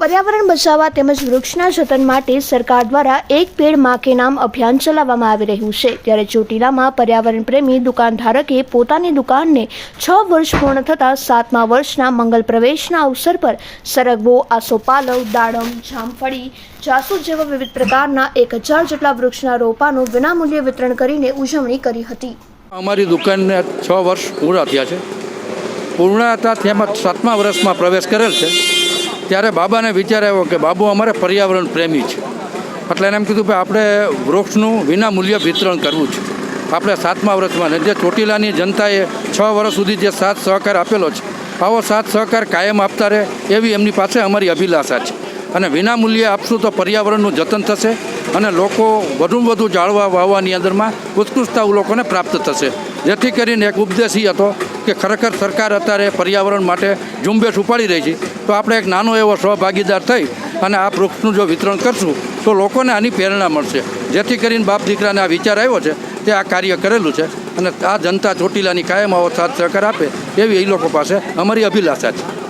પર્યાવરણ બચાવવા તેમજ વૃક્ષના જતન માટે સરકાર દ્વારા એક પેડમાં નામ અભિયાન ચલાવવામાં આવી રહ્યું છે. ત્યારે ચોટીલામાં પર્યાવરણ પ્રેમી દુકાનધારકે પોતાની દુકાનને છ વર્ષ પૂર્ણ થતાં સાતમા વર્ષના મંગલ પ્રવેશના અવસર પર સરગવો આસોપાલવ દાડમ, જામફળી, જાસૂદ જેવા વિવિધ પ્રકારના એક હજાર જેટલા વૃક્ષના રોપાનું વિનામૂલ્યે વિતરણ કરીને ઉજવણી કરી હતી. અમારી દુકાનને છ વર્ષ પૂરા થયા છે. પૂર્ણ હતા તેમાં સાતમા વર્ષમાં પ્રવેશ કરેલ છે. ત્યારે બાબાને વિચાર આવ્યો કે બાબુ અમારે પર્યાવરણ પ્રેમી છે. એટલે એને એમ કીધું કે આપણે વૃક્ષનું વિનામૂલ્ય વિતરણ કરવું છે. આપણે સાતમા વર્ષમાં જે ચોટીલાની જનતાએ છ વર્ષ સુધી જે સાથ સહકાર આપેલો છે, આવો સાથ સહકાર કાયમ આપતા રહે એવી એમની પાસે અમારી અભિલાષા છે. અને વિનામૂલ્યે આપશું તો પર્યાવરણનું જતન થશે અને લોકો વધુમાં વધુ જાળવા વાવવાની અંદરમાં ઉત્કૃષ્ટતા લોકોને પ્રાપ્ત થશે. જેથી કરીને એક ઉપદેશ એ હતો કે ખરેખર સરકાર અત્યારે પર્યાવરણ માટે ઝુંબેશ ઉપાડી રહી છે. તો આપણે એક નાનો એવો સહભાગીદાર થઈ અને આ વૃક્ષનું જો વિતરણ કરશું, તો લોકોને આની પ્રેરણા મળશે. જેથી કરીને બાપ દીકરાને આ વિચાર આવ્યો છે તે આ કાર્ય કરેલું છે અને આ જનતા ચોટીલાની કાયમ આવો સાથ સહકાર આપે એવી એ લોકો પાસે અમારી અભિલાષા છે.